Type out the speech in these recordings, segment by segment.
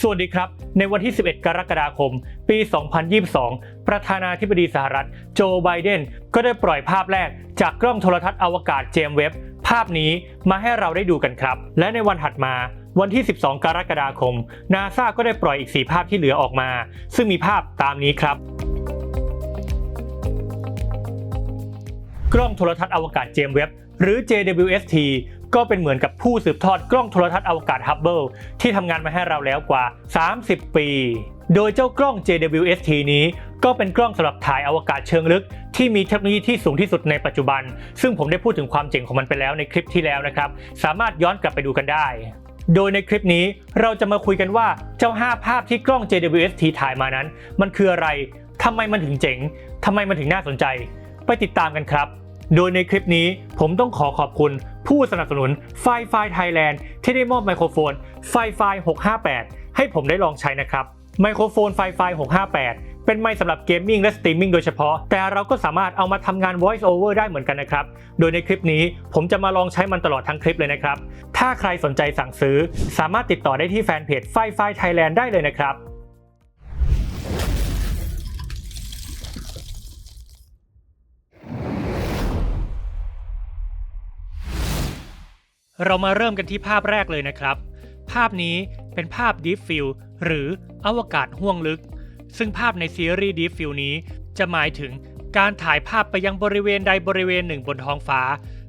สวัสดีครับ ในวันที่ 11 กรกฎาคม ปี 2022 ประธานาธิบดีสหรัฐ โจ ไบเดน ก็ได้ปล่อยภาพแรกจากกล้องโทรทัศน์อวกาศเจมเว็บ ภาพนี้มาให้เราได้ดูกันครับ และในวันถัดมาวันที่ 12 กรกฎาคม นาซาก็ได้ปล่อยอีก 4 ภาพที่เหลือออกมา ซึ่งมีภาพตามนี้ครับ กล้องโทรทัศน์อวกาศเจมเว็บ หรือ JWST ก็เป็นเหมือนกับผู้สืบทอดกล้องโทรทัศน์อวกาศฮับเบิลที่ทำงานมาให้เราแล้วกว่า 30 ปี โดยเจ้ากล้อง JWST นี้ก็เป็นกล้องสำหรับถ่ายอวกาศเชิงลึก ที่มีเทคโนโลยีที่สูงที่สุดในปัจจุบัน ซึ่งผมได้พูดถึงความเจ๋งของมันไปแล้วในคลิปที่แล้วนะครับ สามารถย้อนกลับไปดูกันได้ โดยในคลิปนี้เราจะมาคุยกันว่าเจ้า 5 ภาพที่กล้อง JWST ถ่ายมานั้น มันคืออะไรทำไมมันถึงเจ๋งทำไมมันถึงน่าสนใจ ไปติดตามกันครับ โดยในคลิปนี้ผมต้องขอขอบคุณ ผู้สนับสนุนไฟไฟไทยแลนด์ที่ได้มอบไมโครโฟนไฟไฟ658 ให้ผมได้ลองใช้นะครับ ไมโครโฟนไฟไฟ658เป็นไมค์สำหรับเกมมิ่งและสตรีมมิ่งโดยเฉพาะ แต่เราก็สามารถเอามาทำงาน voice over ได้เหมือนกันนะครับ โดยในคลิปนี้ผมจะมาลองใช้มันตลอดทั้งคลิปเลยนะครับ ถ้าใครสนใจสั่งซื้อ สามารถติดต่อได้ที่แฟนเพจไฟไฟไทยแลนด์ได้เลยนะครับ เรามาเริ่มกันที่ภาพแรกเลยนะครับ ภาพนี้เป็นภาพ Deep Field หรืออวกาศห้วงลึก ซึ่งภาพในซีรีส์ Deep Field นี้จะหมายถึงการถ่ายภาพไปยังบริเวณใดบริเวณหนึ่งบนท้องฟ้า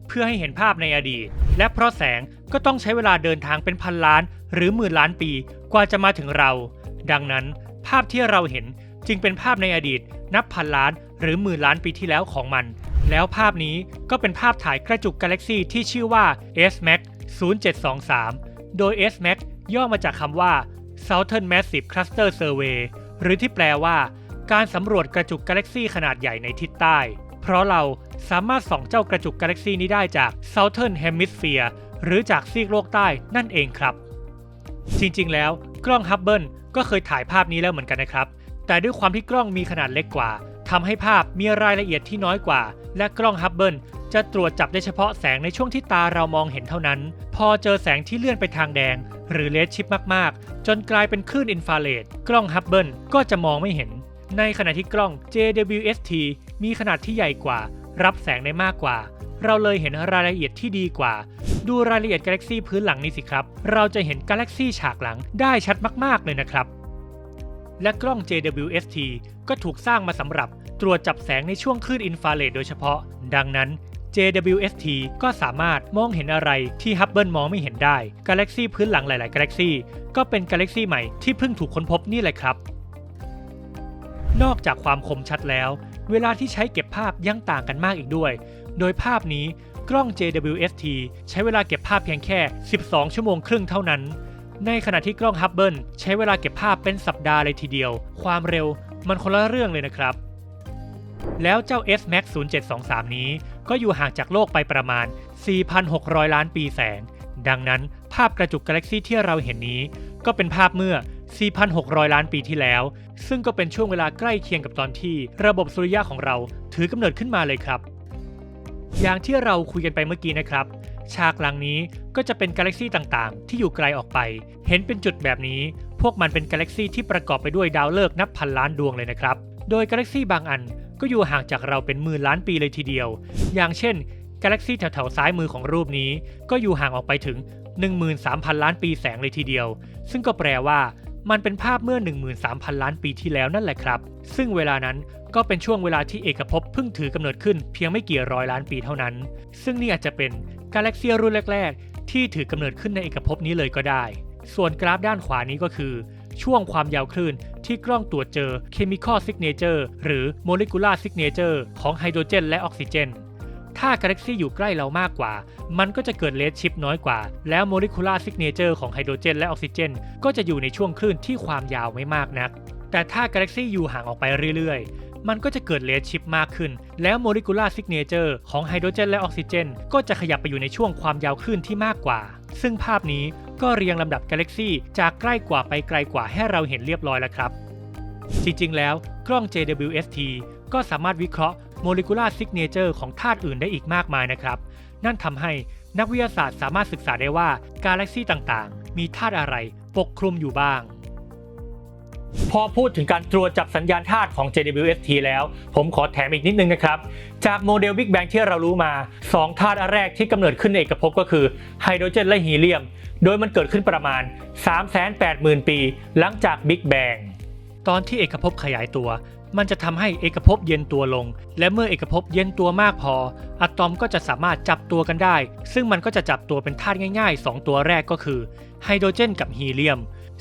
เพื่อให้เห็นภาพในอดีต และเพราะแสงก็ต้องใช้เวลาเดินทางเป็นพันล้าน หรือหมื่นล้านปีกว่าจะมาถึงเรา ดังนั้น ภาพที่เราเห็นจึงเป็นภาพในอดีต นับพันล้าน หรือหมื่นล้านปีที่แล้วของมัน แล้วภาพนี้ก็เป็นภาพถ่ายกระจุกกาแล็กซีที่ชื่อว่า SMAC 0723 โดย SMAC ย่อมาจากคำว่า Southern Massive Cluster Survey หรือที่แปลว่า การสำรวจกระจุกกาแล็กซีขนาดใหญ่ในทิศใต้ เพราะเราสามารถส่องเจ้ากระจุกกาแล็กซีนี้ได้จาก Southern Hemisphere หรือจากซีกโลกใต้นั่นเองครับ จริงๆ แล้วกล้องฮับเบิลก็เคยถ่ายภาพนี้แล้วเหมือนกันนะครับ แต่ด้วยความที่กล้องมีขนาดเล็กกว่าทำให้ภาพมีรายละเอียดที่น้อยกว่า และกล้องฮับเบิลจะตรวจจับได้เฉพาะแสงในช่วงที่ตาเรามองเห็นเท่านั้น พอเจอแสงที่เลื่อนไปทางแดง หรือเลดชิปมากๆ จนกลายเป็นคลื่นอินฟราเรดกล้องฮับเบิลก็จะมองไม่เห็น ในขณะที่กล้อง JWST มีขนาดที่ใหญ่กว่า รับแสงได้มากกว่า เราเลยเห็นรายละเอียดที่ดีกว่า ดูรายละเอียดกาแล็กซีพื้นหลังนี้สิครับ เราจะเห็นกาแล็กซีฉากหลังได้ชัดมากๆเลยนะครับและกล้อง JWST ก็ถูกสร้างมาสำหรับตรวจจับแสงในช่วงคลื่นอินฟราเรดโดยเฉพาะ ดังนั้น JWST ก็สามารถมองเห็นอะไรที่ฮับเบิลมองไม่เห็นได้ กาแล็กซีพื้นหลังหลาย ๆ กาแล็กซีก็เป็นกาแล็กซีใหม่ที่เพิ่งถูกค้นพบนี่แหละครับ นอกจากความคมชัดแล้ว เวลาที่ใช้เก็บภาพยังต่างกันมากอีกด้วย โดยภาพนี้กล้อง JWST ใช้เวลาเก็บภาพเพียงแค่ 12 ชั่วโมงครึ่งเท่านั้น ในขณะที่กล้องฮับเบิลใช้เวลาเก็บภาพเป็นสัปดาห์เลยทีเดียว ความเร็วมันคนละเรื่องเลยนะครับ แล้วเจ้า S Max 0723 นี้ ก็อยู่ห่างจากโลกไปประมาณ 4,600 ล้านปีแสง ดังนั้นภาพกระจุกกาแล็กซี่ที่เราเห็นนี้ ก็เป็นภาพเมื่อ 4,600 ล้านปีที่แล้ว ซึ่งก็เป็นช่วงเวลาใกล้เคียงกับตอนที่ระบบสุริยะของเราถือกำเนิดขึ้นมาเลยครับ อย่างที่เราคุยกันไปเมื่อกี้นะครับ ฉากหลังนี้ก็จะเป็นกาแล็กซีต่างๆ ที่อยู่ไกลออกไป เห็นเป็นจุดแบบนี้ พวกมันเป็นกาแล็กซีที่ประกอบไปด้วยดาวฤกษ์นับพันล้านดวงเลยนะครับ โดยกาแล็กซีบางอันก็อยู่ห่างจากเราเป็นหมื่นล้านปีเลยทีเดียว อย่างเช่น กาแล็กซีแถวๆซ้ายมือของรูปนี้ ก็อยู่ห่างออกไปถึง 13,000 ล้านปีแสงเลยทีเดียว ซึ่งก็แปลว่ามันเป็นภาพเมื่อ 13,000 ล้านปีที่แล้วนั่นแหละครับ ซึ่งเวลานั้นก็เป็นช่วงเวลาที่เอกภพเพิ่งถือกำเนิดขึ้นเพียงไม่กี่ร้อยล้านปีเท่านั้น ซึ่งนี่อาจจะเป็น กาแล็กซี่รุ่นแรก ๆ ที่ถือกำเนิดขึ้นในเอกภพนี้เลยก็ได้ ส่วนกราฟด้านขวานี้ก็คือ ช่วงความยาวคลื่นที่กล้องตรวจเจอ Chemical Signature หรือ Molecular Signature ของไฮโดรเจนและออกซิเจน ถ้ากาแล็กซี่อยู่ใกล้เรามากกว่า มันก็จะเกิดเลดชิปน้อยกว่า แล้วโมเลกุลาร์ซิกเนเจอร์ของไฮโดรเจนและออกซิเจน ก็จะอยู่ในช่วงคลื่นที่ความยาวไม่มากนักแต่ถ้ากาแล็กซี่อยู่ห่างออกไปเรื่อยๆ มันก็จะเกิดเลดชิปมากขึ้น แล้วโมเลกุลาร์ซิกเนเจอร์ของไฮโดรเจนและออกซิเจน ก็จะขยับไปอยู่ในช่วงความยาวคลื่นที่มากกว่า ซึ่งภาพนี้ก็เรียงลำดับกาแล็กซี่จากใกล้กว่าไปไกลกว่าให้เราเห็นเรียบร้อยแล้วครับ จริงๆ แล้วกล้อง JWST ก็สามารถวิเคราะห์โมเลกุลาร์ซิกเนเจอร์ของธาตุอื่นได้อีกมากมายนะครับ นั่นทำให้นักวิทยาศาสตร์สามารถศึกษาได้ว่ากาแล็กซี่ต่างๆ มีธาตุอะไรปกคลุมอยู่บ้าง พอพูดถึงการตรวจจับสัญญาณธาตุของ JWST แล้ว ผมขอแถมอีกนิดนึงนะครับ จากโมเดล Big Bang ที่เรารู้มา 2 ธาตุแรกที่กำเนิดขึ้นในเอกภพก็คือไฮโดรเจนและฮีเลียม โดยมันเกิดขึ้นประมาณ 380,000 ปี หลังจาก Big Bang ตอนที่เอกภพขยายตัว มันจะทำให้เอกภพเย็นตัวลง และเมื่อเอกภพเย็นตัวมากพอ อะตอมก็จะสามารถจับตัวกันได้ ซึ่งมันก็จะจับตัวเป็นธาตุง่าย ๆ 2 ตัวแรกก็คือไฮโดรเจนกับฮีเลียม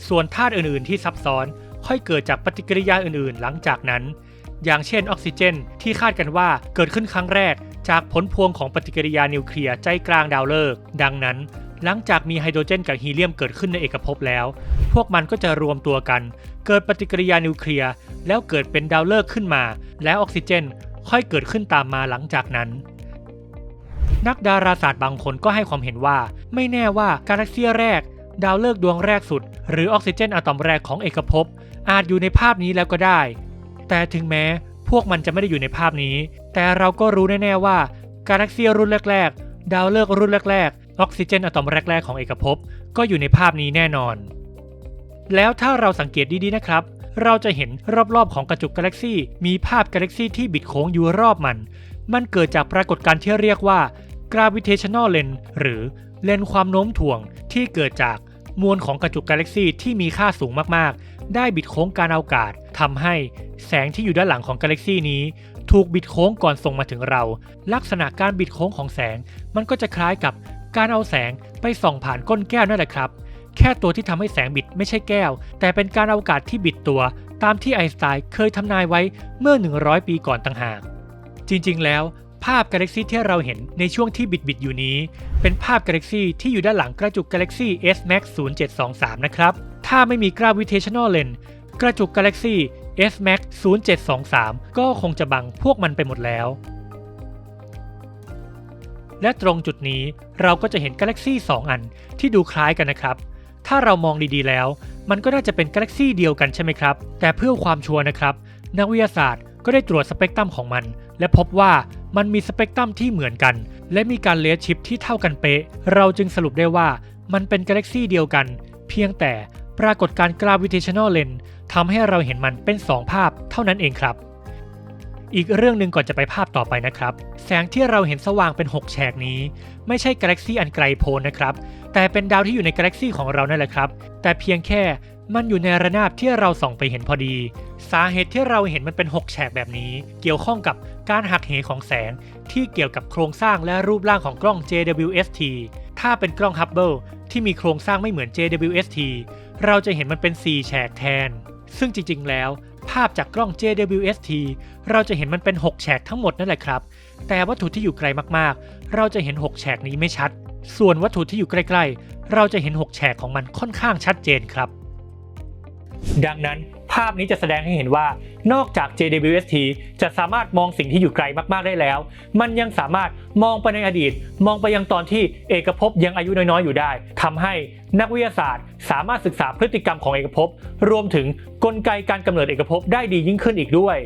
ส่วนธาตุอื่นๆที่ซับซ้อน ค่อยเกิดจากปฏิกิริยาอื่นๆ หลังจากนั้น อย่างเช่นออกซิเจน ที่คาดกันว่าเกิดขึ้นครั้งแรก จากผลพวงของปฏิกิริยานิวเคลียร์ใจกลางดาวฤกษ์ดังนั้น หลังจากมีไฮโดรเจนกับฮีเลียมเกิดขึ้นในเอกภพแล้ว พวกมันก็จะรวมตัวกัน เกิดปฏิกิริยานิวเคลียร์แล้วเกิดเป็นดาวฤกษ์ขึ้นมา แล้วออกซิเจน ค่อยเกิดขึ้นตามมาหลังจากนั้นนักดาราศาสตร์บางคนก็ให้ความเห็นว่า ไม่แน่ว่ากาแล็กซีแรก ดาวฤกษ์ดวงแรกสุด หรือออกซิเจนอะตอมแรกของเอกภพ อาจอยู่ในภาพนี้แล้วก็ได้ แต่ถึงแม้พวกมันจะไม่ได้อยู่ในภาพนี้ แต่เราก็รู้แน่ๆว่ากาแล็กซีรุ่นแรก ๆ ดาวฤกษ์รุ่นแรก ๆ ออกซิเจนอะตอมแรก ๆ ของเอกภพก็อยู่ในภาพนี้แน่นอน แล้วถ้าเราสังเกตดีๆนะครับ เราจะเห็นรอบๆของกระจุกกาแล็กซี่มีภาพกาแล็กซี่ที่บิดโค้งอยู่รอบมัน มันเกิดจากปรากฏการณ์ที่เรียกว่า gravitational lens หรือเลนความโน้มถ่วงที่เกิดจาก มวลของกระจุกกาแล็กซี่ที่มีค่าสูงมากๆ ได้บิดโค้งการอากาศทำให้แสงที่อยู่ด้านหลังของกาแล็กซี่นี้ ถูกบิดโค้งก่อนส่งมาถึงเรา ลักษณะการบิดโค้งของแสง มันก็จะคล้ายกับการเอาแสงไปส่องผ่านก้นแก้วนั่นแหละครับ แค่ตัวที่ทำให้แสงบิดไม่ใช่แก้ว แต่เป็นการอวกาศที่บิดตัว ตามที่ไอน์สไตน์เคยทำนายไว้เมื่อ 100 ปีก่อนต่างหาก จริงๆ แล้ว ภาพกาแล็กซี่ที่เราเห็นในช่วงที่บิดบิดๆอยู่นี้ เป็นภาพกาแล็กซี่ที่อยู่ด้านหลังกระจุกกาแล็กซี่ S Max 0723 นะครับ ถ้าไม่มี gravitational lens กระจุกกาแล็กซี่ S Max 0723 ก็คงจะบังพวกมันไปหมดแล้ว และตรงจุดนี้เราก็จะเห็นกาแล็กซี่ 2 อันที่ดูคล้ายกันนะครับ ถ้าเรามองดีๆแล้ว มันก็น่าจะเป็นกาแล็กซี่เดียวกันใช่ไหมครับ แต่เพื่อความชัวร์นะครับ นักวิทยาศาสตร์ก็ได้ตรวจสเปกตรัมของมัน และพบว่า มันมีสเปกตรัมที่เหมือนกัน และมีการเลสชิปที่เท่ากันเป๊ะ เราจึงสรุปได้ว่ามันเป็นกาแล็กซี่เดียวกัน เพียงแต่ปรากฏการณ์ gravitational lens ทำให้เราเห็นมันเป็น 2 ภาพเท่านั้นเองครับ อีกเรื่องหนึ่งก่อนจะไปภาพต่อไปนะครับ แสงที่เราเห็นสว่างเป็น 6 แฉกนี้ ไม่ใช่กาแล็กซี่อันไกลโพ้นนะครับ แต่เป็นดาวที่อยู่ในกาแล็กซี่ของเรานั่นแหละครับ แต่เพียงแค่ มันอยู่ในระนาบที่เราส่องไปเห็นพอดี สาเหตุที่เราเห็นมันเป็น 6 แฉกแบบนี้ เกี่ยวข้องกับการหักเหของแสง ที่เกี่ยวกับโครงสร้างและรูปร่างของกล้อง JWST ถ้าเป็นกล้อง Hubble ที่มีโครงสร้างไม่เหมือน JWST เราจะเห็นมันเป็น 4 แฉกแทน ซึ่งจริง ๆ แล้ว ภาพจากกล้อง JWST เราจะเห็นมันเป็น 6 แฉกทั้งหมดนั่นแหละครับ แต่วัตถุที่อยู่ไกลมากๆ เราจะเห็น 6 แฉกนี้ไม่ชัด ส่วนวัตถุที่อยู่ใกล้ ๆ เราจะเห็น 6 แฉกของมันค่อนข้างชัดเจนครับ ดังนั้นภาพนี้จะแสดงให้เห็นว่านอกจาก JWST จะสามารถมองสิ่งที่อยู่ไกลมากๆได้แล้ว มันยังสามารถมองไปในอดีต มองไปยังตอนที่เอกภพยังอายุน้อยๆอยู่ได้ทำให้นักวิทยาศาสตร์ สามารถศึกษาพฤติกรรมของเอกภพรวมถึงกลไกการกำเนิดเอกภพได้ดียิ่งขึ้นอีกด้วย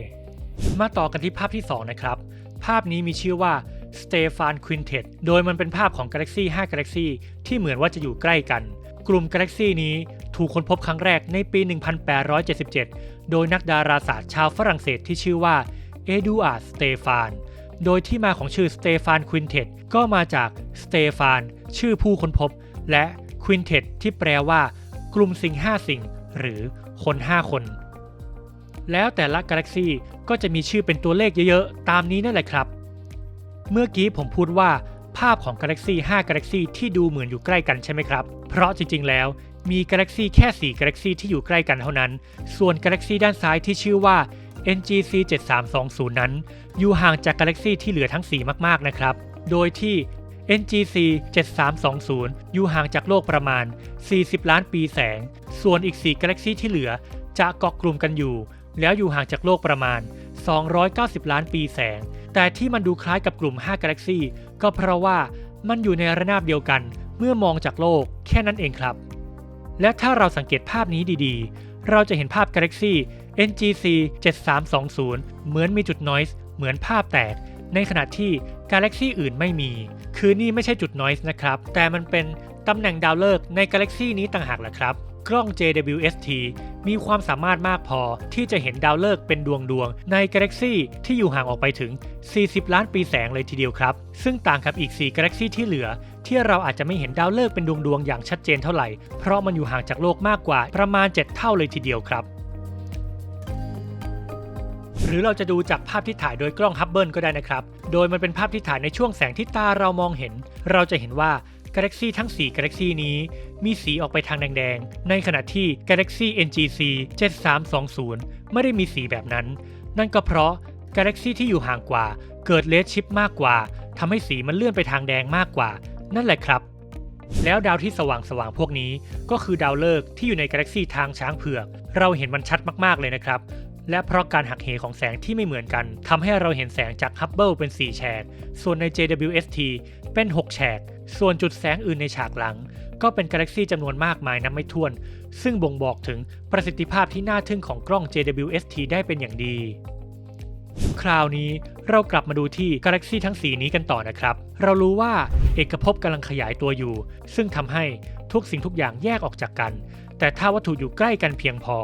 มาต่อกันที่ภาพที่ 2 นะครับ ภาพนี้มีชื่อว่า s t e f a n Quintet โดยมันเป็นภาพของกาแล็กซี่5กาแล็กซี่ที่เหมือนว่าจะอยู่ใกล้กัน กลุ่มกาแล็กซี่นี้ถูกค้นพบครั้งแรกในปี 1877 โดยนักดาราศาสตร์ชาวฝรั่งเศสที่ชื่อว่าเอดูอาร์สเตฟาน โดยที่มาของชื่อสเตฟานควินเทตก็มาจากสเตฟานชื่อผู้ค้นพบ และควินเทตที่แปลว่า กลุ่มสิ่ง 5 สิ่ง หรือคน 5 คน แล้วแต่ละกาแล็กซี่ก็จะมีชื่อเป็นตัวเลขเยอะๆ ตามนี้นั่นแหละครับ เมื่อกี้ผมพูดว่า ภาพของกาแล็กซี่5กาแล็กซี่ที่ดูเหมือนอยู่ใกล้กันใช่ไหมครับ เพราะจริงๆ แล้วมีกาแล็กซี่แค่4กาแล็กซี่ที่อยู่ใกล้กันเท่านั้น ส่วนกาแล็กซี่ด้านซ้ายที่ชื่อว่า NGC 7320 นั้น อยู่ห่างจากกาแล็กซี่ที่เหลือทั้ง 4 มากๆ นะครับ โดยที่ NGC 7320 อยู่ห่างจากโลกประมาณ 40 ล้านปีแสง ส่วนอีก 4กาแล็กซี่ที่เหลือจะเกาะกลุ่มกันอยู่ แล้วอยู่ห่างจากโลกประมาณ 290 ล้านปีแสง แต่ที่มันดูคล้ายกับกลุ่ม5กาแล็กซี่ ก็เพราะว่ามันอยู่ในระนาบเดียวกันเมื่อมองจากโลกแค่นั้นเองครับ และถ้าเราสังเกตภาพนี้ดีๆ เราจะเห็นภาพกาแล็กซี่ NGC 7320 เหมือนมีจุดนอยส์เหมือนภาพแตก ในขณะที่กาแล็กซี่อื่นไม่มี คือนี่ไม่ใช่จุดนอยส์นะครับ แต่มันเป็นตำแหน่งดาวฤกษ์ในกาแล็กซี่นี้ต่างหากแหละครับ กล้อง JWST มีความสามารถมากพอที่จะเห็นดาวฤกษ์เป็นดวงดวงในกาแล็กซีที่อยู่ห่างออกไปถึง 40 ล้านปีแสงเลยทีเดียวครับ ซึ่งต่างกับอีก 4 กาแล็กซีที่เหลือ ที่เราอาจจะไม่เห็นดาวฤกษ์เป็นดวงดวงอย่างชัดเจนเท่าไหร่ เพราะมันอยู่ห่างจากโลกมากกว่าประมาณ 7 เท่าเลยทีเดียวครับหรือเราจะดูจากภาพที่ถ่ายโดยกล้องฮับเบิลก็ได้นะครับ โดยมันเป็นภาพที่ถ่ายในช่วงแสงที่ตาเรามองเห็น เราจะเห็นว่า กาแล็กซีทั้ง 4 กาแล็กซีนี้ มีสีออกไปทางแดงๆ ในขณะที่ Galaxy NGC 7320 ไม่ได้มีสีแบบนั้น นั่นก็เพราะกาแล็กซีที่อยู่ห่างกว่า เกิดเลดชิปมากกว่าทำให้สีมันเลื่อนไปทางแดงมากกว่า นั่นแหละครับ แล้วดาวที่สว่างสว่างๆพวกนี้ ก็คือดาวฤกษ์ที่อยู่ในกาแล็กซีทางช้างเผือก เราเห็นมันชัดมากๆเลยนะครับและเพราะการหักเหของแสงที่ไม่เหมือนกันทำให้เราเห็นแสงจากฮับเบิลเป็น 4 แฉก ส่วนใน JWST เป็น 6 แฉก ส่วนจุดแสงอื่นในฉากหลัง ก็เป็นกาแล็กซีจำนวนมากมายนับไม่ถ้วน ซึ่งบ่งบอกถึงประสิทธิภาพที่น่าทึ่งของกล้อง JWST ได้เป็นอย่างดี คราวนี้เรากลับมาดูที่กาแล็กซีทั้ง4นี้กันต่อนะครับ เรารู้ว่าเอกภพกำลังขยายตัวอยู่ ซึ่งทำให้ทุกสิ่งทุกอย่างแยกออกจากกัน แต่ถ้าวัตถุอยู่ใกล้กันเพียงพอ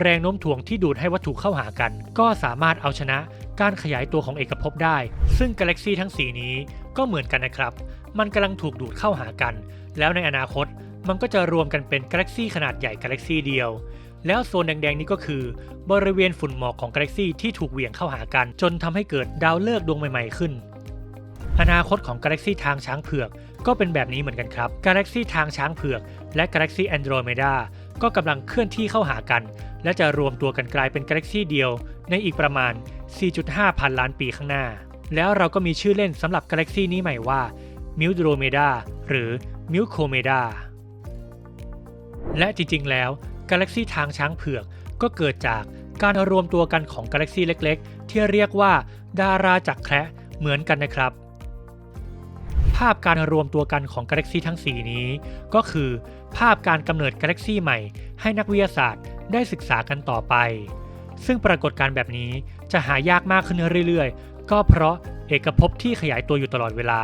แรงโน้มถ่วงที่ดูดให้วัตถุเข้าหากัน ก็สามารถเอาชนะการขยายตัวของเอกภพได้ ซึ่งกาแล็กซีทั้ง4นี้ก็เหมือนกันนะครับ มันกำลังถูกดูดเข้าหากัน แล้วในอนาคตมันก็จะรวมกันเป็นกาแล็กซีขนาดใหญ่กาแล็กซีเดียว แล้วโซนแดงๆนี้ก็คือ บริเวณฝุ่นหมอกของกาแล็กซีที่ถูกเหวี่ยงเข้าหากัน จนทำให้เกิดดาวฤกษ์ดวงใหม่ๆขึ้น อนาคตของกาแล็กซีทางช้างเผือกก็เป็นแบบนี้เหมือนกันครับกาแล็กซีทางช้างเผือก และกาแล็กซีแอนโดรเมดาก็กำลังเคลื่อนที่เข้าหากัน และจะรวมตัวกันกลายเป็นกาแล็กซีเดียว ในอีกประมาณ 4.5 พันล้านปีข้างหน้า แล้วเราก็มีชื่อเล่นสำหรับกาแล็กซีนี้ใหม่ว่า มิลโดรเมดาหรือมิลโคเมดาและจริงๆ แล้วกาแล็กซีทางช้างเผือกก็เกิดจากการรวมตัวกันของกาแล็กซีเล็กๆ ที่เรียกว่าดาราจักรแคระเหมือนกันนะครับ ภาพการรวมตัวกันของกาแล็กซีทั้ง 4 นี้ ก็คือ ภาพการกำเนิดกาแล็กซีใหม่ให้นักวิทยาศาสตร์ได้ศึกษากันต่อไป ซึ่งปรากฏการณ์แบบนี้จะหายากมากขึ้นเรื่อยๆ ก็เพราะ เอกภพที่ขยายตัวอยู่ตลอดเวลา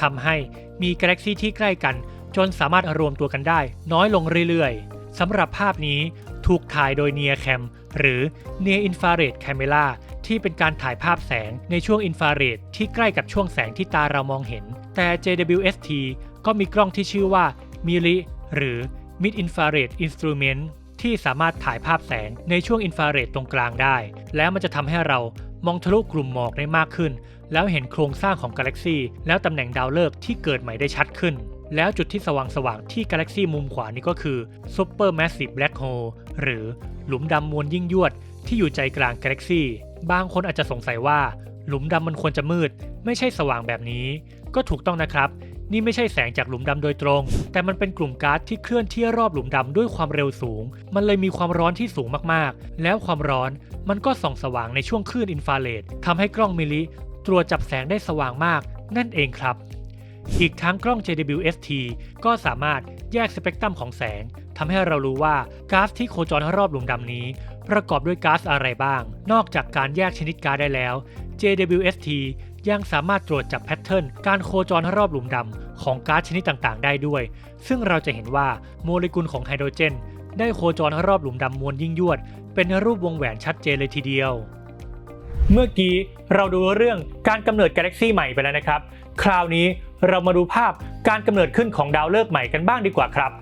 ทำให้มีกาแล็กซีที่ใกล้กัน จนสามารถรวมตัวกันได้ น้อยลงเรื่อยๆสำหรับภาพนี้ถูกถ่ายโดย Near Cam หรือ Near Infrared Camera ที่เป็นการถ่ายภาพแสงในช่วงอินฟราเรดที่ใกล้กับช่วงแสงที่ตาเรามองเห็น แต่ JWST ก็มีกล้องที่ชื่อว่า MIRI หรือ Mid Infrared Instrument ที่สามารถถ่ายภาพแสงในช่วงอินฟราเรดตรงกลางได้ แล้วมันจะทำให้เรา มองทะลุกลุ่มหมอกได้มากขึ้น แล้วเห็นโครงสร้างของกาแล็กซีแล้วตำแหน่งดาวฤกษ์ที่เกิดใหม่ได้ชัดขึ้น แล้วจุดที่สว่างสว่างที่กาแล็กซีมุมขวานี้ก็คือ Supermassive Black Hole หรือหลุมดำมวลยิ่งยวด ที่อยู่ใจกลางกาแล็กซีบางคนอาจจะสงสัยว่า หลุมดำมันควรจะมืด ไม่ใช่สว่างแบบนี้ ก็ถูกต้องนะครับ นี่ไม่ใช่แสงจากหลุมดำโดยตรง แต่มันเป็นกลุ่มก๊าซที่เคลื่อนที่รอบหลุมดำด้วยความเร็วสูง มันเลยมีความร้อนที่สูงมากๆ แล้วความร้อนมันก็ส่องสว่างในช่วงคลื่นอินฟราเรดทำให้กล้องมิลลิตรวจจับแสงได้สว่างมาก นั่นเองครับ อีกทั้งกล้อง JWST ก็สามารถแยกสเปกตรัมของแสงทำให้เรารู้ว่าก๊าซที่โคจรรอบหลุมดำนี้ ประกอบด้วยก๊าซอะไรบ้าง นอกจากการแยกชนิดก๊าซได้แล้ว JWST ยังสามารถตรวจจับแพทเทิร์นการโคจรรอบหลุมดำของก๊าซชนิดต่างๆ ได้ด้วย ซึ่งเราจะเห็นว่าโมเลกุลของไฮโดรเจน ได้โคจรรอบหลุมดำมวลยิ่งยวด เป็นรูปวงแหวนชัดเจนเลยทีเดียว เมื่อกี้เราดูเรื่องการกำเนิดกาแล็กซี่ใหม่ไปแล้วนะครับ คราวนี้เรามาดูภาพการกำเนิดขึ้นของดาวฤกษ์ใหม่กันบ้างดีกว่าครับ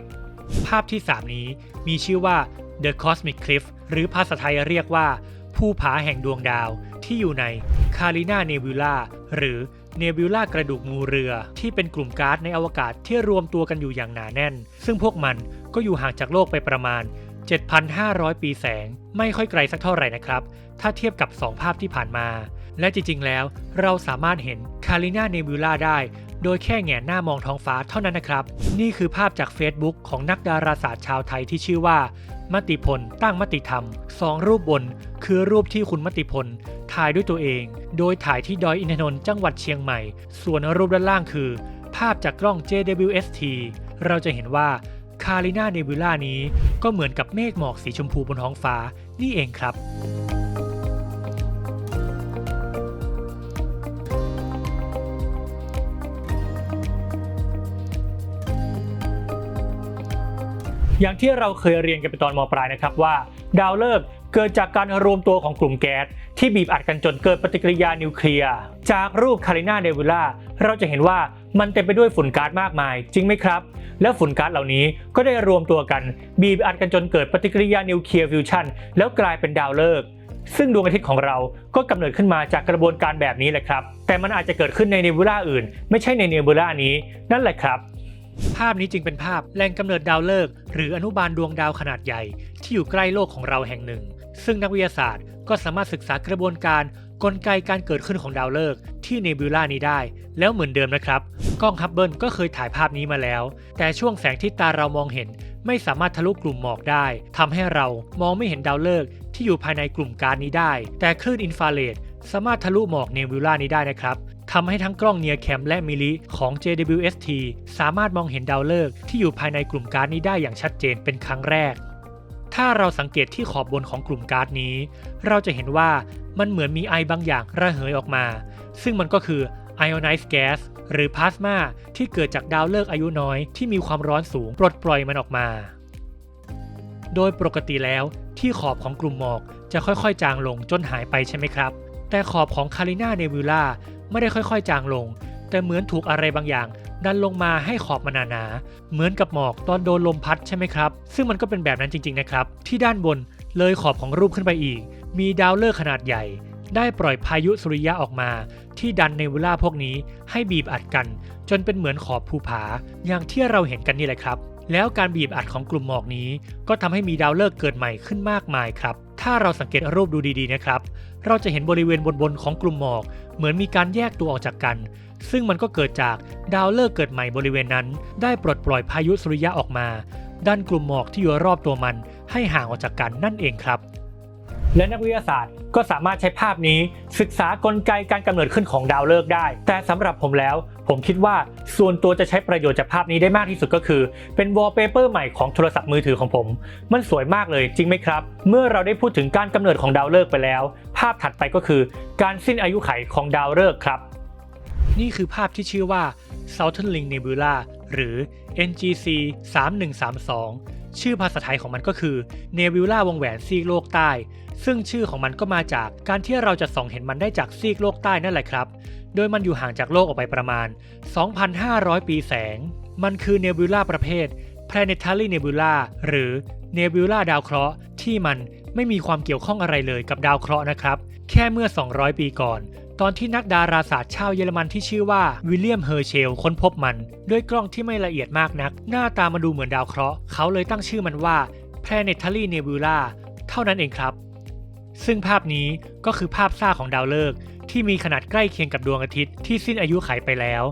ภาพที่ 3 นี้มีชื่อว่า The Cosmic Cliff หรือภาษาไทยเรียกว่า ภูผาแห่งดวงดาวที่อยู่ใน Carina Nebula หรือ Nebula กระดูกงูเรือ ที่เป็นกลุ่มก๊าซในอวกาศที่รวมตัวกันอยู่อย่างหนาแน่น ซึ่งพวกมันก็อยู่ห่างจากโลกไปประมาณ 7,500 ปีแสง ไม่ค่อยไกลสักเท่าไหร่นะครับ ถ้าเทียบกับ 2 ภาพที่ผ่านมา และจริง ๆ แล้ว เราสามารถเห็น Carina Nebula ได้ โดยแค่แหงหน้ามองท้องฟ้าเท่านั้นนะครับ นี่คือภาพจาก Facebook ของนักดาราศาสตร์ชาวไทยที่ชื่อว่า มติพล ตั้งมติธรรมสองรูปบน คือรูปที่คุณมติพล ถ่ายด้วยตัวเอง โดยถ่ายที่ดอยอินทนนท์จังหวัดเชียงใหม่ ส่วนรูปด้านล่างคือ ภาพจากกล้อง JWST เราจะเห็นว่าคารินาเนบิล่านี้ก็เหมือนกับเมฆหมอกสีชมพูบนท้องฟ้านี่เองครับ อย่างที่เราเคยเรียนกันไปตอนมปลายนะครับว่า ดาวฤกษ์เกิดจากการรวมตัวของกลุ่มแก๊สที่บีบอัดกันจนเกิดปฏิกิริยานิวเคลียร์ จากรูปคารินาเดวิล่าเราจะเห็นว่ามันเต็มไปด้วยฝุ่นก๊าซมากมาย จริงไหมครับ และฝุ่นก๊าซเหล่านี้ก็ได้รวมตัวกัน บีบอัดกันจนเกิดปฏิกิริยานิวเคลียร์ฟิวชันแล้วกลายเป็นดาวฤกษ์ซึ่งดวงอาทิตย์ของเราก็กำเนิดขึ้นมาจากกระบวนการแบบนี้แหละครับ แต่มันอาจจะเกิดขึ้นในเนบูล่าอื่น ไม่ใช่ในเนบูล่านี้ นั่นแหละครับ ภาพนี้จึงเป็นภาพแหล่งกำเนิดดาวฤกษ์หรืออนุบาลดวงดาวขนาดใหญ่ ที่อยู่ใกล้โลกของเราแห่งหนึ่ง ซึ่งนักวิทยาศาสตร์ก็สามารถศึกษากระบวนการกลไกการเกิดขึ้นของดาวฤกษ์ที่เนบิวลานี้ได้ แล้วเหมือนเดิมนะครับ กล้องฮับเบิลก็เคยถ่ายภาพนี้มาแล้ว แต่ช่วงแสงที่ตาเรามองเห็น ไม่สามารถทะลุกลุ่มหมอกได้ทำให้เรามองไม่เห็นดาวฤกษ์ที่อยู่ภายในกลุ่มกาซนี้ได้ แต่คลื่นอินฟราเรดสามารถทะลุหมอกเนบิวลานี้ได้นะครับ ทำให้ทั้งกล้องเนียแคมและมิลิของ JWST สามารถมองเห็นดาวฤกษ์ที่อยู่ภายในกลุ่มก๊าซนี้ได้อย่างชัดเจนเป็นครั้งแรก ถ้าเราสังเกตที่ขอบบนของกลุ่มก๊าซนี้ เราจะเห็นว่ามันเหมือนมีไอบางอย่างระเหยออกมา ซึ่งมันก็คือ ionized gas หรือพลาสมาที่เกิดจากดาวฤกษ์อายุน้อยที่มีความร้อนสูงปลดปล่อยมันออกมา โดยปกติแล้วที่ขอบของกลุ่มหมอกจะค่อยๆ จางลงจนหายไปใช่ไหมครับ แต่ขอบของคารินาเนบิวลาไม่ได้ค่อยๆ จางลง แต่เหมือนถูกอะไรบางอย่าง ดันลงมาให้ขอบมันหนาๆเหมือนกับหมอกตอนโดนลมพัดใช่ไหมครับ ซึ่งมันก็เป็นแบบนั้นจริงๆนะครับ ที่ด้านบนเลยขอบของรูปขึ้นไปอีก มีดาวฤกษ์ขนาดใหญ่ ได้ปล่อยพายุสุริยะออกมา ที่ดันเนบูล่าพวกนี้ให้บีบอัดกัน จนเป็นเหมือนขอบภูผาอย่างที่เราเห็นกันนี่แหละครับ แล้วการบีบอัดของกลุ่มหมอกนี้ ก็ทำให้มีดาวฤกษ์เกิดใหม่ขึ้นมากมายครับ ถ้าเราสังเกตรูปดูดีๆนะครับ เราจะเห็นบริเวณบนๆของกลุ่มหมอก เหมือนมีการแยกตัวออกจากกัน ซึ่งมันก็เกิดจากดาวฤกษ์เกิดใหม่บริเวณนั้น ได้ปลดปล่อยพายุสุริยะออกมาดันกลุ่มหมอกที่อยู่รอบตัวมันให้ห่างออกจากกันนั่นเองครับ และนักวิทยาศาสตร์ก็สามารถใช้ภาพนี้ ศึกษากลไกการกำเนิดขึ้นของดาวฤกษ์ได้ แต่สำหรับผมแล้ว ผมคิดว่าส่วนตัวจะใช้ประโยชน์จากภาพนี้ได้มากที่สุดก็คือ เป็นวอลเปเปอร์ใหม่ของโทรศัพท์มือถือของผม มันสวยมากเลยจริงไหมครับ เมื่อเราได้พูดถึงการกำเนิดของดาวฤกษ์ไปแล้ว ภาพถัดไปก็คือ การสิ้นอายุไขของดาวฤกษ์ครับ นี่คือภาพที่ชื่อว่า Southern Ring Nebula หรือ NGC 3132 ชื่อภาษาไทยของมันก็คือ Nebula วงแหวนซีกโลกใต้ ซึ่งชื่อของมันก็มาจากการที่เราจะส่องเห็นมันได้จากซีกโลกใต้นั่นแหละครับ โดยมันอยู่ห่างจากโลกออกไปประมาณ 2,500 ปีแสง มันคือ Nebula ประเภท Planetary Nebula หรือ Nebula ดาวเคราะห์ที่มันไม่มีความเกี่ยวข้องอะไรเลยกับดาวเคราะห์นะครับ แค่เมื่อ 200 ปีก่อน ตอนที่นักดาราศาสตร์ชาวเยอรมันที่ชื่อว่าวิลเลียมเฮอร์เชลค้นพบมัน ด้วยกล้องที่ไม่ละเอียดมากนัก หน้าตามาดูเหมือนดาวเคราะห์เขาเลยตั้งชื่อมันว่า Planetary Nebula เท่านั้นเองครับ ซึ่งภาพนี้ก็คือภาพซ่าของดาวฤกษ์ที่มีขนาดใกล้เคียงกับดวงอาทิตย์ที่สิ้นอายุไขไปแล้ว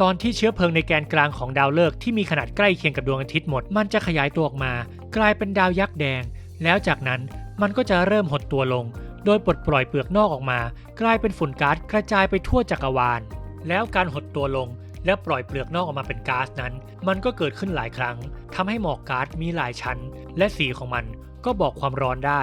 ตอนที่เชื้อเพลิงในแกนกลางของดาวฤกษ์ที่มีขนาดใกล้เคียงกับดวงอาทิตย์หมด มันจะขยายตัวออกมา กลายเป็นดาวยักษ์แดง แล้วจากนั้นมันก็จะเริ่มหดตัวลง โดยปลดปล่อยเปลือกนอกออกมา กลายเป็นฝุ่นก๊าซกระจายไปทั่วจักรวาล แล้วการหดตัวลงและปล่อยเปลือกนอกออกมาเป็นก๊าซนั้น มันก็เกิดขึ้นหลายครั้งทำให้หมอกก๊าซมีหลายชั้น และสีของมันก็บอกความร้อนได้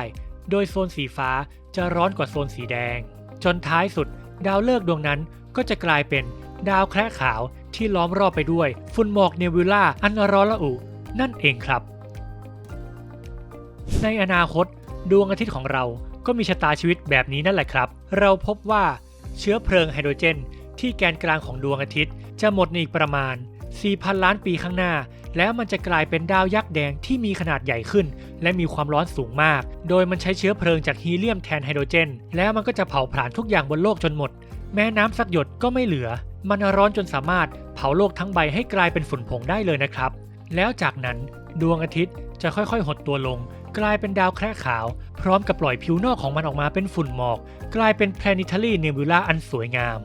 โดยโซนสีฟ้าจะร้อนกว่าโซนสีแดง จนท้ายสุด ดาวฤกษ์ดวงนั้นก็จะกลายเป็นดาวแคระขาวที่ล้อมรอบไปด้วยฝุ่นหมอกเนบิวล่าอันร้อนระอุ นั่นเองครับ ในอนาคต ดวงอาทิตย์ของเรา ก็มีชะตาชีวิตแบบนี้นั่นแหละครับ เราพบว่าเชื้อเพลิงไฮโดรเจน ที่แกนกลางของดวงอาทิตย์ จะหมดในอีกประมาณ 4,000 ล้านปีข้างหน้า แล้วมันจะกลายเป็นดาวยักษ์แดงที่มีขนาดใหญ่ขึ้น และมีความร้อนสูงมาก โดยมันใช้เชื้อเพลิงจากฮีเลียมแทนไฮโดรเจน แล้วมันก็จะเผาผลาญทุกอย่างบนโลกจนหมด แม้น้ำสักหยดก็ไม่เหลือ มันร้อนจนสามารถเผาโลกทั้งใบให้กลายเป็นฝุ่นผงได้เลยนะครับ แล้วจากนั้นดวงอาทิตย์จะค่อยๆ หดตัวลง กลายเป็นดาวแคระขาว พร้อมกับปล่อยผิวนอกของมันออกมาเป็นฝุ่นหมอก กลายเป็น planetary nebula อันสวยงาม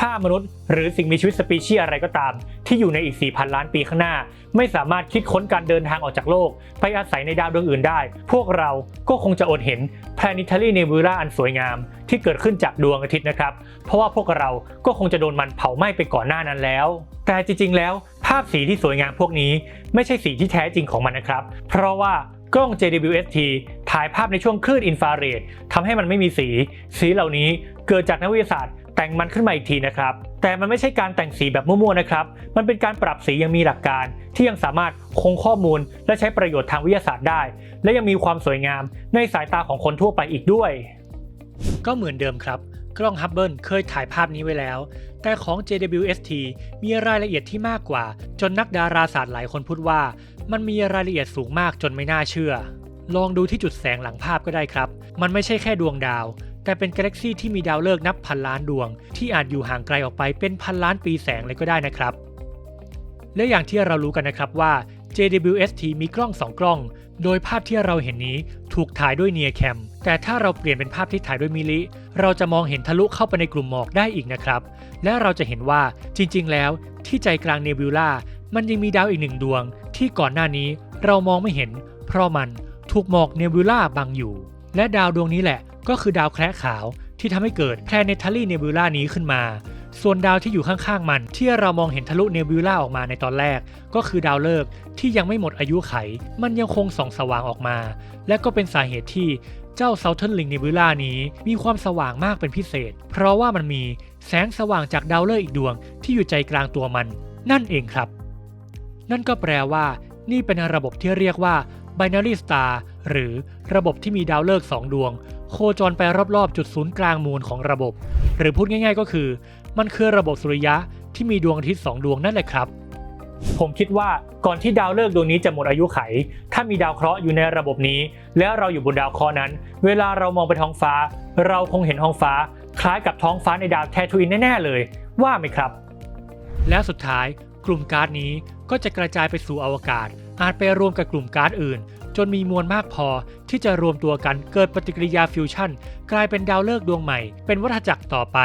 ถ้ามนุษย์หรือสิ่งมีชีวิตสปีชีส์อะไรก็ตาม ที่อยู่ในอีก 4,000 ล้านปีข้างหน้า ไม่สามารถคิดค้นการเดินทางออกจากโลก ไปอาศัยในดาวดวงอื่นได้ พวกเราก็คงจะอดเห็น planetary nebula อันสวยงาม ที่เกิดขึ้นจากดวงอาทิตย์นะครับ เพราะว่าพวกเราก็คงจะโดนมันเผาไหม้ไปก่อนหน้านั้นแล้ว แต่จริงๆ แล้ว ภาพสีที่สวยงามพวกนี้ ไม่ใช่สีที่แท้จริงของมันนะครับ เพราะว่ากล้อง JWST ถ่ายภาพในช่วงคลื่นอินฟราเรดทำให้มันไม่มีสี สีเหล่านี้เกิดจากนักวิทยาศาสตร์ แต่งมันขึ้นมาอีกทีนะครับ แต่มันไม่ใช่การแต่งสีแบบมั่วๆนะครับ มันเป็นการปรับสียังมีหลักการที่ยังสามารถคงข้อมูล และใช้ประโยชน์ทางวิทยาศาสตร์ได้ และยังมีความสวยงามในสายตาของคนทั่วไปอีกด้วย ก็เหมือนเดิมครับ กล้องฮับเบิลเคยถ่ายภาพนี้ไว้แล้ว แต่ของ JWST มีรายละเอียดที่มากกว่า จนนักดาราศาสตร์หลายคนพูดว่า มันมีรายละเอียดสูงมากจนไม่น่าเชื่อลองดูที่จุดแสงหลังภาพก็ได้ครับ มันไม่ใช่แค่ดวงดาว แต่เป็นกาแล็กซี่ที่มีดาวฤกษ์นับพันล้านดวง ที่อาจอยู่ห่างไกลออกไปเป็นพันล้านปีแสงเลยก็ได้นะครับ และอย่างที่เรารู้กันนะครับว่า JWST มีกล้อง 2 กล้อง โดยภาพที่เราเห็นนี้ถูกถ่ายด้วยเนียแคม แต่ถ้าเราเปลี่ยนเป็นภาพที่ถ่ายด้วยมิลิ เราจะมองเห็นทะลุเข้าไปในกลุ่มหมอกได้อีกนะครับ และเราจะเห็นว่าจริงๆ แล้วที่ใจกลางเนบิวลามันยังมีดาวอีกหนึ่งดวง ที่ก่อนหน้านี้เรามองไม่เห็น เพราะมันถูกหมอกเนบิวลาบังอยู่ และดาวดวงนี้แหละ ก็คือดาวแคระขาวที่ทำให้เกิด Planetary Nebula นี้ขึ้นมา ส่วนดาวที่อยู่ข้างๆมัน ที่เรามองเห็นทะลุเนบิวลาออกมาในตอนแรก ก็คือดาวฤกษ์ที่ยังไม่หมดอายุไข มันยังคงส่องสว่างออกมา และก็เป็นสาเหตุที่เจ้า Southern Ring Nebula นี้มีความสว่างมากเป็นพิเศษ เพราะว่ามันมีแสงสว่างจากดาวฤกษ์อีกดวงที่อยู่ใจกลางตัวมัน นั่นเองครับ นั่นก็แปลว่า นี่เป็นระบบที่เรียกว่า binary star หรือระบบที่มีดาวฤกษ์สองดวง โคจรไปรอบๆ จุดศูนย์กลางมูลของระบบ หรือพูดง่าย ๆ ก็คือ มันคือระบบสุริยะที่มีดวงอาทิตย์สองดวงนั่นแหละครับ ผมคิดว่าก่อนที่ดาวฤกษ์ดวงนี้จะหมดอายุไข ถ้ามีดาวเคราะห์อยู่ในระบบนี้ แล้วเราอยู่บนดาวเคราะห์นั้น เวลาเรามองไปท้องฟ้า เราคงเห็นท้องฟ้า คล้ายกับท้องฟ้าในดาวแททูอินแน่ๆเลย ว่าไหมครับ แล้วสุดท้ายกลุ่มก๊าซนี้ก็จะกระจายไปสู่อวกาศ อาจไปรวมกับกลุ่มก๊าซอื่น จนมีมวลมากพอที่จะรวมตัวกันเกิดปฏิกิริยาฟิวชั่น กลายเป็นดาวฤกษ์ดวงใหม่ เป็นวัฏจักรต่อไป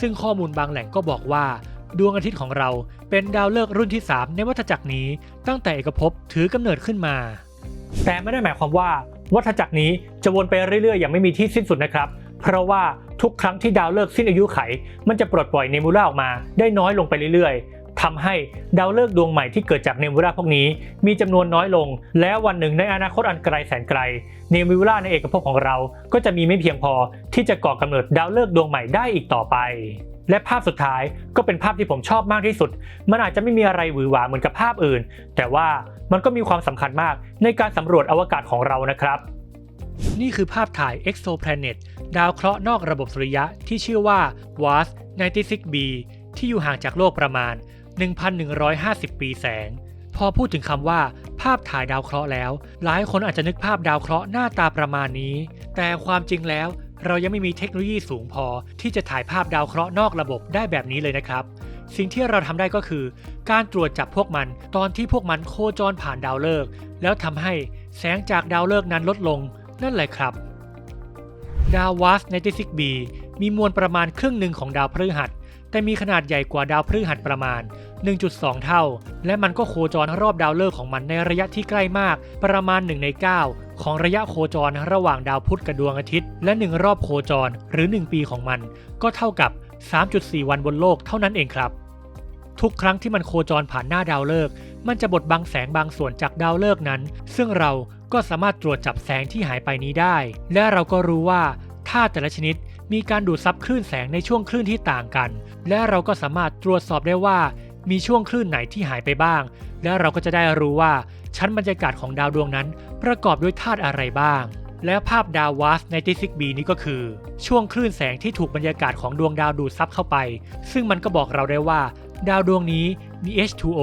ซึ่งข้อมูลบางแหล่งก็บอกว่า ดวงอาทิตย์ของเราเป็นดาวฤกษ์รุ่นที่ 3 ในวัฏจักรนี้ ตั้งแต่เอกภพถือกำเนิดขึ้นมา แต่ไม่ได้หมายความว่า วัฏจักรนี้จะวนไปเรื่อยๆ อย่างไม่มีที่สิ้นสุดนะครับ เพราะว่าทุกครั้งที่ดาวฤกษ์สิ้นอายุไข มันจะปลดปล่อยเนมูล่าออกมาได้น้อยลงไปเรื่อยๆ ทำให้ดาวฤกษ์ดวงใหม่ที่เกิดจากเนมูล่าพวกนี้ มีจำนวนน้อยลง และวันหนึ่งในอนาคตอันไกลแสนไกล เนมูล่าในเอกภพของเราก็จะมีไม่เพียงพอที่จะก่อกำเนิดดาวฤกษ์ดวงใหม่ได้อีกต่อไป และภาพสุดท้ายก็เป็นภาพที่ผมชอบมากที่สุด มันอาจจะไม่มีอะไรหวือหวาเหมือนกับภาพอื่น แต่ว่ามันก็มีความสำคัญมากในการสำรวจอวกาศของเรานะครับนี่คือภาพถ่าย exoplanet ดาวเคราะห์นอกระบบสุริยะที่ชื่อว่า WASP 96b ที่อยู่ห่างจากโลกประมาณ 1,150 ปีแสง พอพูดถึงคำว่า ภาพถ่ายดาวเคราะห์แล้ว หลายคนอาจจะนึกภาพดาวเคราะห์หน้าตาประมาณนี้ แต่ความจริงแล้ว เรายังไม่มีเทคโนโลยีสูงพอ ที่จะถ่ายภาพดาวเคราะห์นอกระบบได้แบบนี้เลยนะครับ สิ่งที่เราทำได้ก็คือ การตรวจจับพวกมัน ตอนที่พวกมันโคจรผ่านดาวฤกษ์แล้วทำให้แสงจากดาวฤกษ์นั้นลดลง นั่นแหละครับดาววัส 96b มีมวลประมาณครึ่งหนึ่งของดาวพฤหัส แต่มีขนาดใหญ่กว่าดาวพฤหัสประมาณ 1.2 เท่า และมันก็โคจรรอบดาวฤกษ์ของมันในระยะที่ใกล้มากประมาณ 1 ใน 9 ของระยะโคจรระหว่างดาวพุธกับดวงอาทิตย์ และ1รอบโคจรหรือ 1 ปีของมัน ก็เท่ากับ 3.4 วันบนโลกเท่านั้นเองครับ ทุกครั้งที่มันโคจรผ่านหน้าดาวฤกษ์มันจะบดบังแสงบางส่วนจากดาวฤกษ์นั้น ซึ่งเราก็สามารถตรวจจับแสงที่หายไปนี้ได้ และเราก็รู้ว่าธาตุแต่ละชนิด มีการดูดซับคลื่นแสงในช่วงคลื่นที่ต่างกัน และเราก็สามารถตรวจสอบได้ว่ามีช่วงคลื่นไหนที่หายไปบ้าง และเราก็จะได้รู้ว่าชั้นบรรยากาศของดาวดวงนั้น ประกอบด้วยธาตุอะไรบ้าง และภาพดาววัสในติซิกบีนี้ก็คือ ช่วงคลื่นแสงที่ถูกบรรยากาศของดวงดาวดูดซับเข้าไป ซึ่งมันก็บอกเราได้ว่า ดาวดวงนี้มี H2O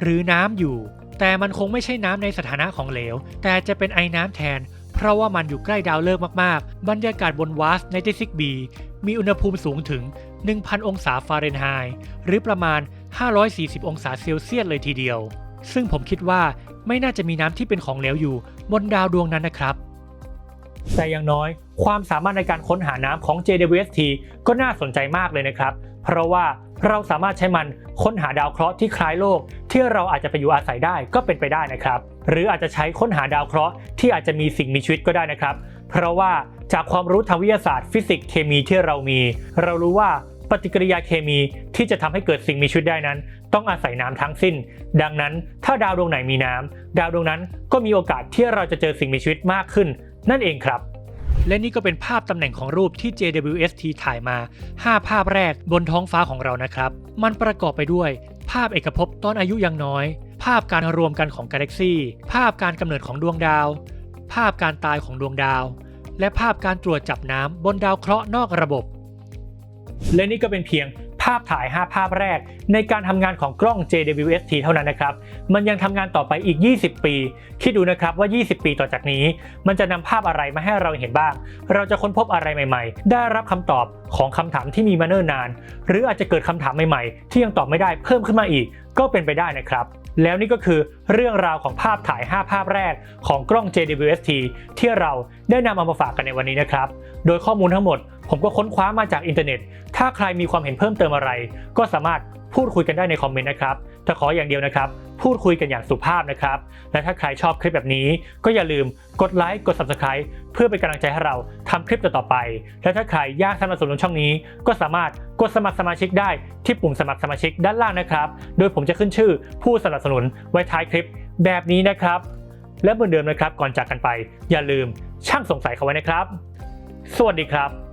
หรือน้ำอยู่ แต่มันคงไม่ใช่น้ำในสถานะของเหลว แต่จะเป็นไอ้น้ำแทน เพราะว่ามันอยู่ใกล้ดาวฤกษ์มากๆ บรรยากาศบนวัสในติซิกบีมีอุณหภูมิสูงถึง 1,000 องศาฟาเรนไฮต์หรือประมาณ 540 องศาเซลเซียสเลยทีเดียว ซึ่งผมคิดว่าไม่น่าจะมีน้ำที่เป็นของเหลวอยู่บนดาวดวงนั้นนะครับ แต่อย่างน้อย ความสามารถในการค้นหาน้ำของ JWST ก็น่าสนใจมากเลยนะครับ เพราะว่า เราสามารถใช้มันค้นหาดาวเคราะห์ที่คล้ายโลก ที่เราอาจจะไปอยู่อาศัยได้ก็เป็นไปได้นะครับ หรืออาจจะใช้ค้นหาดาวเคราะห์ที่อาจจะมีสิ่งมีชีวิตก็ได้นะครับ เพราะว่าจากความรู้ทางวิทยาศาสตร์ฟิสิกส์เคมีที่เรามี เรารู้ว่าปฏิกิริยาเคมีที่จะทำให้เกิดสิ่งมีชีวิตได้นั้น ต้องอาศัยน้ำทั้งสิ้น ดังนั้นถ้าดาวดวงไหนมีน้ำดาวดวงนั้นก็มีโอกาสที่เราจะเจอสิ่งมีชีวิตมากขึ้น นั่นเองครับ และนี่ก็เป็นภาพตำแหน่งของรูปที่ JWST ถ่ายมา 5 ภาพแรกบนท้องฟ้าของเรานะครับ มันประกอบไปด้วย ภาพเอกภพตอนอายุยังน้อย ภาพการรวมกันของกาแล็กซี่ ภาพการกำเนิดของดวงดาว ภาพการตายของดวงดาว และภาพการตรวจจับน้ำบนดาวเคราะห์นอกระบบ และนี่ก็เป็นเพียงาพถ่าย 5 ภาพแรก ในการทำงานของกล้อง JWST เท่านั้นนะครับ มันยังทำงานต่อไปอีก 20 ปี คิดดูนะครับว่า 20 ปีต่อจากนี้ มันจะนำภาพอะไรมาให้เราเห็นบ้าง เราจะค้นพบอะไรใหม่ๆ ได้รับคำตอบของคำถามที่มีมาเนิ่นนาน หรืออาจจะเกิดคำถามใหม่ๆ ที่ยังตอบไม่ได้เพิ่มขึ้นมาอีก ก็เป็นไปได้นะครับ แล้วนี่ก็คือเรื่องราวของภาพถ่าย 5 ภาพแรกของกล้อง JWST ที่เราได้นำเอามาฝากกันในวันนี้นะครับ โดยข้อมูลทั้งหมด ผมก็ค้นคว้ามาจากอินเทอร์เน็ต ถ้าใครมีความเห็นเพิ่มเติมอะไร ก็สามารถพูดคุยกันได้ในคอมเมนต์นะครับแต่ขออย่างเดียวนะครับ พูดคุยกันอย่างสุภาพนะครับ และถ้าใครชอบคลิปแบบนี้ ก็อย่าลืมกดไลค์กด Subscribe เพื่อเป็นกำลังใจให้เราทำคลิปต่อๆไป และถ้าใครอยากสนับสนุนช่องนี้ ก็สามารถกดสมัครสมาชิกได้ที่ปุ่มสมัครสมาชิกด้านล่างนะครับ โดยผมจะขึ้นชื่อผู้สนับสนุนไว้ท้ายคลิปแบบนี้นะครับ และเหมือนเดิมนะครับก่อนจากกันไป อย่าลืมช่างสงสัยเขาไว้นะครับ สวัสดีครับ